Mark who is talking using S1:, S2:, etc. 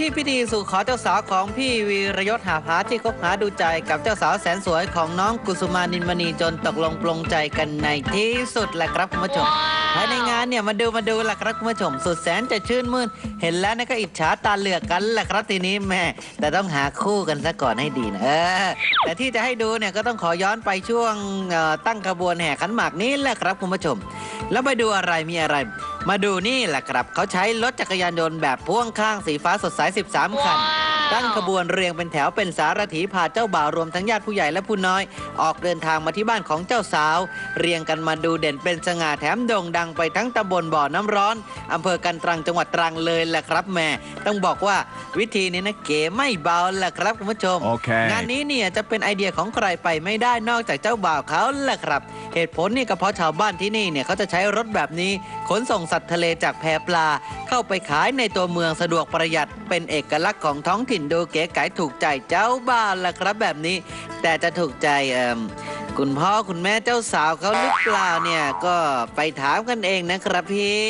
S1: ที่พิธีสู่ขอเจ้าสาวของพี่วีรยศหาพาที่คบหาดูใจกับเจ้าสาวแสนสวยของน้องกุสุมานินมณีจนตกลงปลงใจกันในที่สุดแหละครับคุณผู้ชมภายในงานเนี่ยมาดูมาดูแหละครับคุณผู้ชมสุดแสนจะชื่นมื่นเห็นแล้วนะก็อิจฉาตาเหลือกกันแหละครับทีนี้แม่แต่ต้องหาคู่กันซะก่อนให้ดีนะเออแต่ที่จะให้ดูเนี่ยก็ต้องขอย้อนไปช่วงเอ่อตั้งขบวนแห่ขันหมากนี้แหละครับคุณผู้ชม แล้วไปดูอะไรมีอะไร มาดูนี่แหละครับเขาใช้รถจักรยานยนต์แบบพ่วงข้างสีฟ้าสดใส 13 คัน ตั้งขบวนเรียงเป็นแถวเป็นสารถีพาเจ้าบ่าวรวมทั้งญาติผู้ใหญ่และผู้น้อย ออกเดินทางมาที่บ้านของเจ้าสาว เรียงกันมาดูเด่นเป็นสง่าแถมโด่งดังไปทั้งตำบลบ่อน้ำร้อนอำเภอกันตรังจังหวัดตรังเลยแหละครับแม่ต้องบอกว่าวิธีนี้นะเก๋ไม่เบาแหละครับคุณผู้ชม
S2: โอเค
S1: งานนี้เนี่ยจะเป็นไอเดียของใครไปไม่ได้นอกจากเจ้าบ่าวเขาแหละครับ เหตุผลนี่ก็เพราะชาวบ้านที่นี่เนี่ยเขาจะใช้รถแบบนี้ขนส่งสัตว์ทะเลจากแพปลา เข้าไปขายในตัวเมืองสะดวกประหยัดเป็นเอกลักษณ์ของท้องถิ่นดูเก๋ไก๋ถูกใจเจ้าบ้าวแหละครับแบบนี้ แต่จะถูกใจเอ่มคุณพ่อคุณแม่เจ้าสาวเขาหรือเปล่าเนี่ยก็ไปถามกันเองนะครับพี่